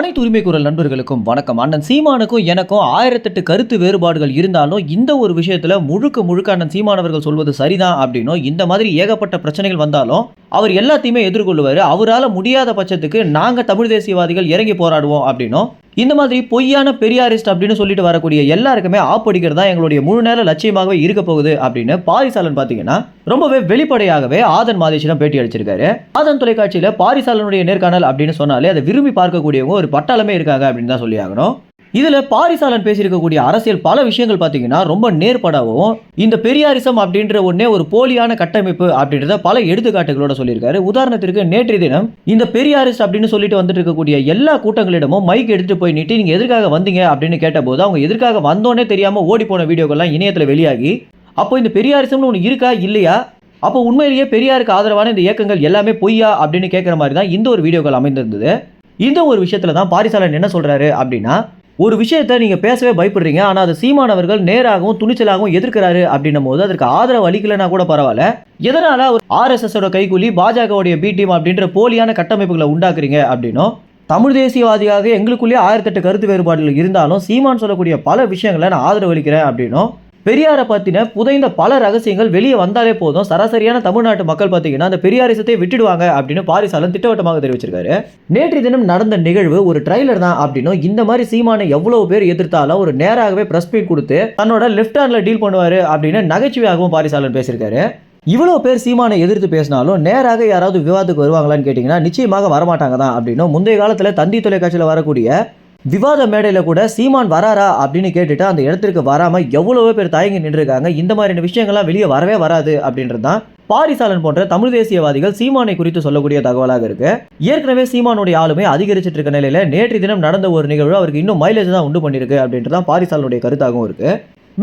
அனைத்து உரிமை குரல் நண்பர்களுக்கும் வணக்கம். அண்ணன் சீமானுக்கும் எனக்கும் ஆயிரத்தெட்டு கருத்து வேறுபாடுகள் இருந்தாலும் இந்த ஒரு விஷயத்தில் முழுக்க முழுக்க அண்ணன் சீமானவர்கள் சொல்வது சரிதான் அப்படின்னும் இந்த மாதிரி ஏகப்பட்ட பிரச்சனைகள் வந்தாலும் அவர் எல்லாத்தையுமே எதிர்கொள்ளுவார். அவரால் முடியாத பட்சத்துக்கு நாங்கள் தமிழ் தேசியவாதிகள் இறங்கி போராடுவோம் அப்படின்னும் இந்த மாதிரி பொய்யான பெரியாரிஸ்ட் அப்படின்னு சொல்லிட்டு வரக்கூடிய எல்லாருக்குமே ஆப்படிக்கிறது தான் எங்களுடைய முழு நேர லட்சியமாகவே இருக்க போகுது அப்படின்னு பாரிசாலன் பார்த்தீங்கன்னா ரொம்பவே வெளிப்படையாகவே ஆதன் மாதேஷிடம் பேட்டி அளிச்சிருக்காரு. ஆதன் தொலைக்காட்சியில் பாரிசாலனுடைய நேர்காணல் அப்படின்னு சொன்னாலே அதை விரும்பி பார்க்கக்கூடியவங்க ஒரு பட்டாளமே இருக்காங்க அப்படின்னு தான் சொல்லி ஆகணும். இதில் பாரிசாலன் பேசியிருக்கக்கூடிய அரசியல் பல விஷயங்கள் பார்த்தீங்கன்னா ரொம்ப நேர்படாவும் இந்த பெரியாரிசம் அப்படின்ற ஒன்னே ஒரு போலியான கட்டமைப்பு அப்படின்றத பல எடுத்துக்காட்டுகளோட சொல்லியிருக்காரு. உதாரணத்திற்கு நேற்றைய தினம் இந்த பெரியாரிஸ்ட் அப்படின்னு சொல்லிட்டு வந்துட்டு இருக்கக்கூடிய எல்லா கூட்டங்களிடமும் மைக் எடுத்துட்டு போய் நீட்டி நீங்கள் எதற்காக வந்தீங்க? அப்படின்னு கேட்டபோது அவங்க எதற்காக வந்தோன்னே தெரியாமல் ஓடி போன வீடியோக்கள்லாம் இணையத்தில் வெளியாகி அப்போ இந்த பெரியாரிசம்னு ஒன்று இருக்கா? இல்லையா? அப்போ உண்மையிலேயே பெரியாருக்கு ஆதரவான இந்த இயக்கங்கள் எல்லாமே பொய்யா? அப்படின்னு கேட்குற மாதிரி தான் இந்த ஒரு வீடியோக்கள் அமைந்திருந்தது. இந்த ஒரு விஷயத்தில் தான் பாரிசாலன் என்ன சொல்கிறாரு அப்படின்னா ஒரு விஷயத்தை நீங்க பேசவே பயப்படுறீங்க. ஆனால் அது சீமானவர்கள் நேராகவும் துணிச்சலாகவும் எதிர்க்கிறாரு அப்படின்னும் போது அதற்கு ஆதரவு அளிக்கலைன்னா கூட பரவாயில்ல. எதனால ஒரு ஆர்எஸ்எஸோட கைகூலி பாஜகவுடைய பி டீம் அப்படின்ற போலியான கட்டமைப்புகளை உண்டாக்குறீங்க அப்படின்னும் தமிழ் தேசியவாதியாக எங்களுக்குள்ளேயே ஆயிரத்தெட்டு கருத்து வேறுபாடுகள் இருந்தாலும் சீமான் சொல்லக்கூடிய பல விஷயங்களை நான் ஆதரவு அளிக்கிறேன் அப்படின்னும் பெரியாரை பற்றின புதைந்த பல ரகசியங்கள் வெளியே வந்தாலே போதும். சராசரியான தமிழ்நாட்டு மக்கள் பார்த்தீங்கன்னா அந்த பெரியாரிசத்தை விட்டுடுவாங்க அப்படின்னு பாரிசாலன் திட்டவட்டமாக தெரிவிச்சிருக்காரு. நேற்று தினம் நடந்த நிகழ்வு ஒரு ட்ரைலர் தான் அப்படின்னும் இந்த மாதிரி சீமானை எவ்வளவு பேர் எதிர்த்தாலும் ஒரு நேராகவே பிரஸ் மீட் கொடுத்து தன்னோட லெஃப்ட் ஹேண்டில் டீல் பண்ணுவார் அப்படின்னு நகைச்சுவையாகவும் பாரிசாலன் பேசியிருக்காரு. இவ்வளோ பேர் சீமானை எதிர்த்து பேசினாலும் நேராக யாராவது விவாதத்துக்கு வருவாங்களான்னு கேட்டிங்கன்னா நிச்சயமாக வரமாட்டாங்க தான் அப்படின்னும் முந்தைய காலத்தில் தந்தி தொலைக்காட்சியில் வரக்கூடிய விவாத மேடையில் கூட சீமான் வராரா அப்படின்னு கேட்டுட்டு அந்த இடத்திற்கு வராமல் எவ்வளவோ பேர் தயங்கி நின்றுருக்காங்க. இந்த மாதிரியான விஷயங்கள்லாம் வெளியே வரவே வராது அப்படின்றது தான் பாரிசாலன் போன்ற தமிழ் தேசியவாதிகள் சீமானை குறித்து சொல்லக்கூடிய தகவலாக இருக்கு. ஏற்கனவே சீமானுடைய ஆளுமை அதிகரிச்சிட்டு இருக்க நிலையில நேற்று தினம் நடந்த ஒரு நிகழ்வு அவருக்கு இன்னும் மைலேஜ் தான் உண்டு பண்ணியிருக்கு அப்படின்றது தான் பாரிசாலனுடைய கருத்தாகவும் இருக்கு.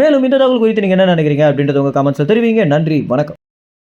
மேலும் இந்த தகவல் குறித்து நீங்க என்ன நினைக்கிறீங்க அப்படின்றது உங்க கமெண்ட்ஸ் தெரிவிங்க. நன்றி வணக்கம்.